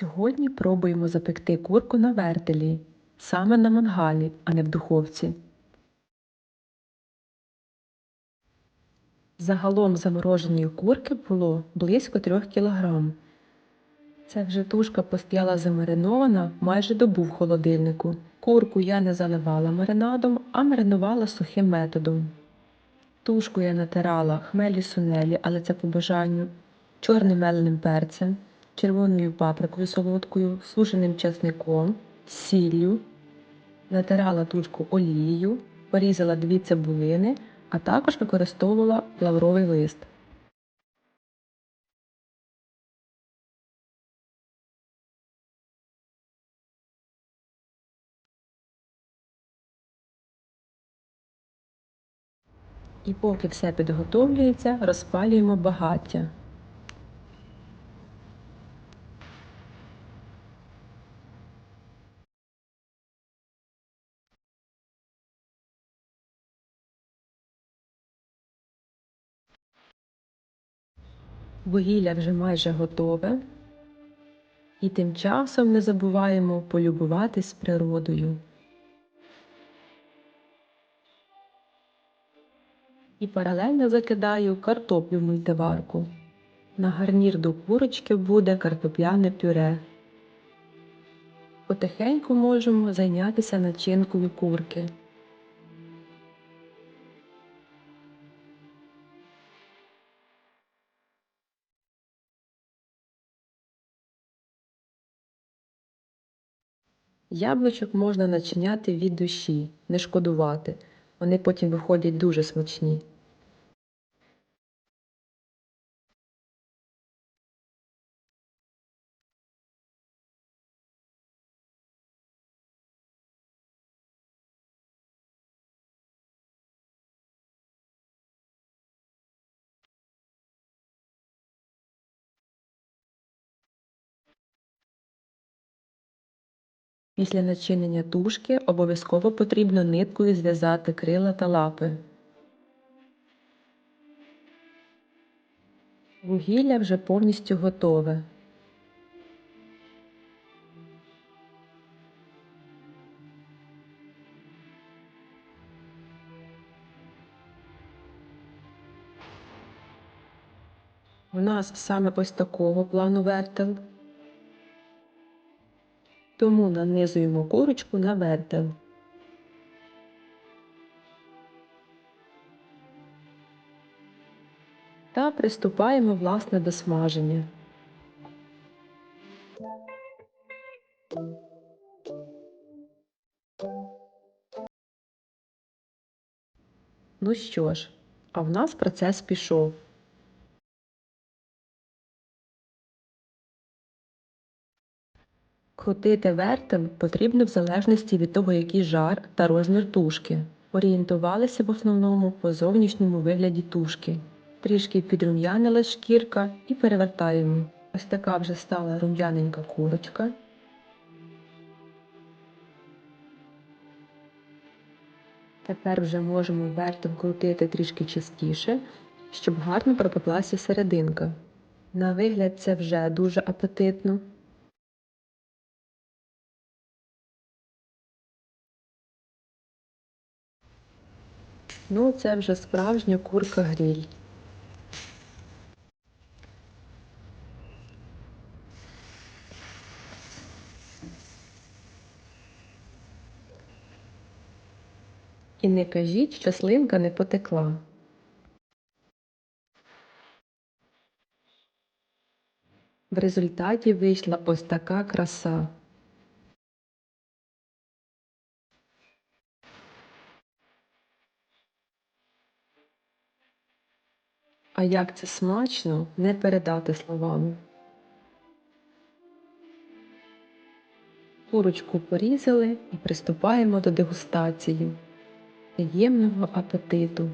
Сьогодні пробуємо запекти курку на вертелі, саме на мангалі, а не в духовці. Загалом замороженої курки було близько 3 кг. Це вже тушка постояла замаринована майже добу в холодильнику. Курку я не заливала маринадом, а маринувала сухим методом. Тушку я натирала хмелі сунелі, але це по бажанню, чорним меленим перцем, червоною паприкою солодкою, сушеним часником, сіллю. Натирала тушку олією, порізала дві цибулини, а також використовувала лавровий лист. І поки все підготовлюється, розпалюємо багаття. Вугілля вже майже готове. І тим часом не забуваємо полюбуватись природою. І паралельно закидаю картоплю в мультиварку. На гарнір до курочки буде картопляне пюре. Потихеньку можемо зайнятися начинкою курки. Яблучок можна начиняти від душі, не шкодувати. Вони потім виходять дуже смачні. Після начинення тушки обов'язково потрібно ниткою зв'язати крила та лапи. Вугілля вже повністю готове. У нас саме ось такого плану вертел. Тому нанизуємо курочку на вертел. Та приступаємо власне до смаження. Ну що ж, а в нас процес пішов. Крутити вертел потрібно в залежності від того, який жар та розмір тушки. Орієнтувалися в основному по зовнішньому вигляді тушки. Трішки підрум'янилась шкірка і перевертаємо. Ось така вже стала рум'яненька курочка. Тепер вже можемо вертел крутити трішки частіше, щоб гарно пропеклася серединка. На вигляд це вже дуже апетитно. Ну, це вже справжня курка гріль. І не кажіть, що слинка не потекла. В результаті вийшла ось така краса. А як це смачно, не передати словами. Курочку порізали і приступаємо до дегустації. Приємного апетиту!